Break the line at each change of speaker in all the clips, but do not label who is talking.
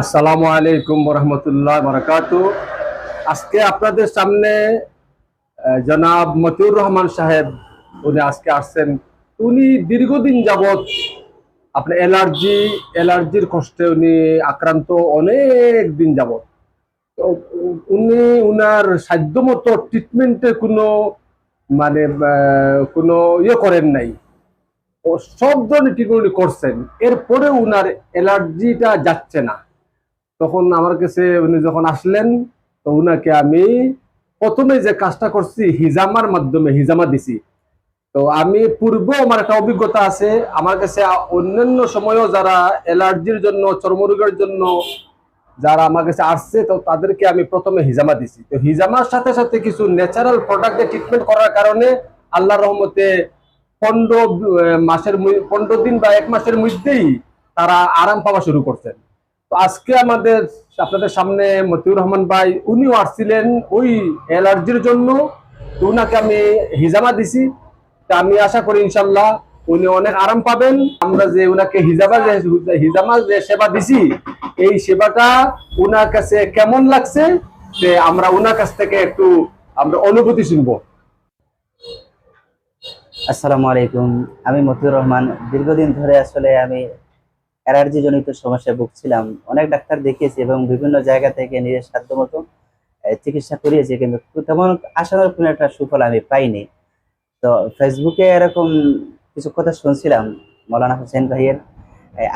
আসসালামু আলাইকুম রহমতুল্লাহ বরকাত। আজকে আপনাদের সামনে জনাব মতিউর রহমান সাহেব, উনি আজকে আসছেন। উনি দীর্ঘদিন যাবৎ আপনার অ্যালার্জি অ্যালার্জির কষ্টে উনি আক্রান্ত অনেক দিন যাবৎ। উনি উনার সাধ্যমতো ট্রিটমেন্টে কোনো মানে কোনো ইয়ে করেন নাই। সব ধরনের ট্রিটমেন্ট করছেন। এরপরে উনার অ্যালার্জিটা যাচ্ছে না। তখন আমার কাছে উনি যখন আসলেন, তো উনাকে আমি প্রথমে যে কাজটা করছি, হিজামার মাধ্যমে হিজামা দিছি। তো আমি পূর্বেও আমার একটা অভিজ্ঞতা আছে, আমার কাছে অন্যান্য সময়ও যারা অ্যালার্জির জন্য চর্মরোগের জন্য যারা আমার কাছে আসছে, তো তাদেরকে আমি প্রথমে হিজামা দিছি। তো হিজামার সাথে সাথে কিছু ন্যাচারাল প্রোডাক্টে ট্রিটমেন্ট করার কারণে আল্লাহ রহমতে পনেরো মাসের পনেরো দিন বা এক মাসের মধ্যেই তারা আরাম পাওয়া শুরু করছেন। আজকে আমাদের আপনাদের সামনে মতিউর রহমান ভাই উনিও আসছিলেন ওই অ্যালার্জির জন্য। উনাকে আমি হিজামা দিছি। তা আমি আশা করি ইনশাল্লাহ উনি অনেক আরাম পাবেন। আমরা যে উনাকে হিজামা যে হিজামা যে সেবা দিছি, এই সেবাটা উনার কাছে কেমন লাগছে যে আমরা উনার কাছ থেকে একটু আমরা অনুভূতি শুনব।
আসসালামু আলাইকুম। আমি মতিউর রহমান। দীর্ঘদিন ধরে আসলে আমি অ্যালার্জি জনিত সমস্যায় ভুগছিলাম। অনেক ডাক্তার দেখিয়েছি এবং বিভিন্ন জায়গা থেকে নিজের সাধ্য মতো চিকিৎসা করিয়েছি, কিন্তু তেমন আশার কোনো একটা সুফল আমি পাইনি। তো ফেসবুকে এরকম কিছু কথা শুনছিলাম, মৌলানা হোসেন ভাইয়ের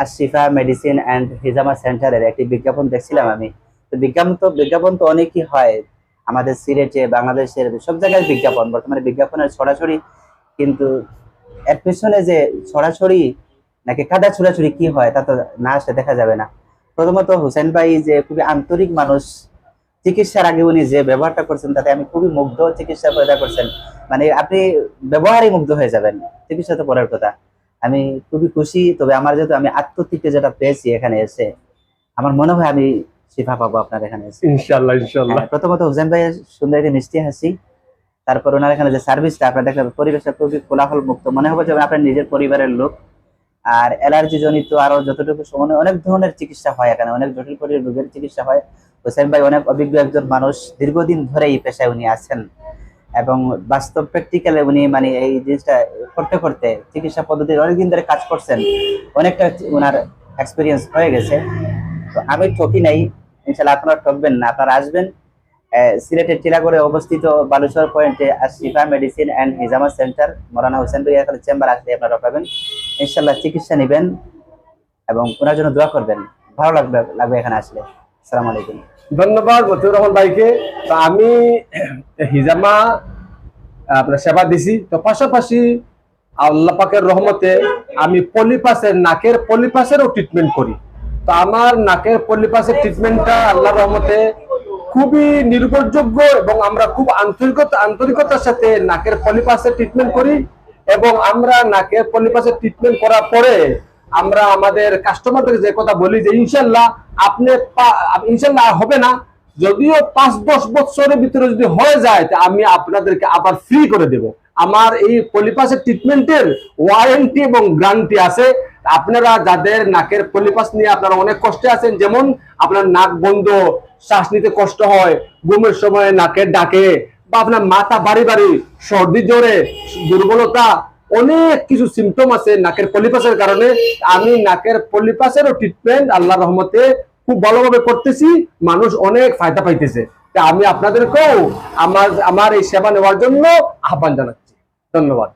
আশিফা মেডিসিন অ্যান্ড হিজামা সেন্টারের একটি বিজ্ঞাপন দেখছিলাম আমি। তো বিজ্ঞাপন তো বিজ্ঞাপন তো অনেকই হয়। আমাদের সিলেটে, বাংলাদেশের সব জায়গায় বিজ্ঞাপন, বর্তমানে বিজ্ঞাপনের ছড়াছড়ি, কিন্তু এর পেছনে যে ছড়াছড়ি নাকি কাদা ছুড়াছুড়ি কি হয় তা তো না আসলে দেখা যাবে না। প্রথমত হোসেন ভাই যে খুবই আন্তরিক মানুষ চিকিৎসার আগে উনি যে ব্যবহারটা করছেন তাতে আমি খুবই মুগ্ধ চিকিৎসা পয়দা করছেন। মানে আপনি ব্যবহারই মুগ্ধ হয়ে যাবেন চিকিৎসা তো পরের কথা। আমি খুবই খুশি তবে আমার যেহেতু আমি আত্মতৃপ্তি যেটা পেয়েছি এখানে এসে আমার মনে হয় আমি শিফা পাবো আপনার এখানে এসে।
ইনশাল্লাহ ইনশাল্লাহ
হ্যাঁ, প্রথমত হুসেন ভাইয়ের সুন্দর একটি মিষ্টি হাসি তারপর ওনার এখানে যে সার্ভিসটা আপনার দেখবেন পরিবেশটা খুবই কোলাহল মুক্ত মনে হবে যে আপনার নিজের পরিবারের লোক। আর অ্যালার্জি জনিত আরও যতটুকু সময় অনেক ধরনের চিকিৎসা হয় এখানে, অনেক জটিল করে রোগের চিকিৎসা হয়। হোসেন ভাই অনেক অভিজ্ঞ একজন মানুষ, দীর্ঘদিন ধরে এই পেশায় উনি আছেন। এবং বাস্তব প্র্যাকটিক্যালে উনি মানে এই জিনিসটা করতে করতে চিকিৎসা পদ্ধতির অনেকদিন ধরে কাজ করছেন। অনেকটা ওনার এক্সপিরিয়েন্স হয়ে গেছে। তো আমি ঠকি নাই ইনশাল্লাহ আপনারা ঠকবেন না, আপনারা আসবেন। সিলেটের টিলাগড়ে অবস্থিত বালুচর পয়েন্টে Shifa medicine and Hijama centre Morana Hossain ভাই এখানে চেম্বার আসলে আপনারা পাবেন। ইনশাল্লাহ চিকিৎসা নেবেন এবং ওনার জন্য দোয়া করবেন। ভালো লাগবে লাগবে এখানে আসলে। আসসালামু আলাইকুম।
ধন্যবাদ মতিউর রহমান ভাইকে। তো আমি হিজামা, আপনার সেবা দিছি। তো পাশাপাশি আল্লাহ পাকের রহমতে আমি পলিপাসের নাকের পলিপাসেরও ট্রিটমেন্ট করি। তো আমার নাকের পলিপাসের ট্রিটমেন্টটা আল্লাহ রহমতে খুবই নির্ভরযোগ্য এবং আমরা খুব আন্তরিকতা, আন্তরিকতার সাথে নাকের পলিপাসের ট্রিটমেন্ট করি। এবং আমরা নাকের পলিপাসের ট্রিটমেন্ট করার পরে আমরা আমাদের কাস্টমারদের যে কথা বলি যে, ইনশাল্লাহ আপনি ইনশাল্লাহ হবে না। যদিও পাঁচ, দশ বছরের ভিতরে যদি হয়ে যায়, তা আমি আপনাদেরকে আবার ফ্রি করে দেব। আমার এই পলিপাসের ট্রিটমেন্টের ওয়ারেন্টি এবং গ্যারান্টি আছে। আপনারা যাদের নাকের পলিপাস নিয়ে আপনারা অনেক কষ্টে আছেন, যেমন আপনার নাক বন্ধ, শ্বাস নিতে কষ্ট হয়, ঘুমের সময় নাকের ডাকে বা আপনার মাথা বাড়ি বাড়ি, সর্দি জ্বরে, দুর্বলতা, অনেক কিছু সিমটম আছে নাকের পলিপাসের কারণে। আমি নাকের পলিপাসেরও ট্রিটমেন্ট আল্লাহ রহমতে খুব ভালোভাবে করতেছি, মানুষ অনেক ফায়দা পাইতেছে। তা আমি আপনাদেরকেও আমার আমার এই সেবা নেওয়ার জন্য আহ্বান জানাচ্ছি। ধন্যবাদ।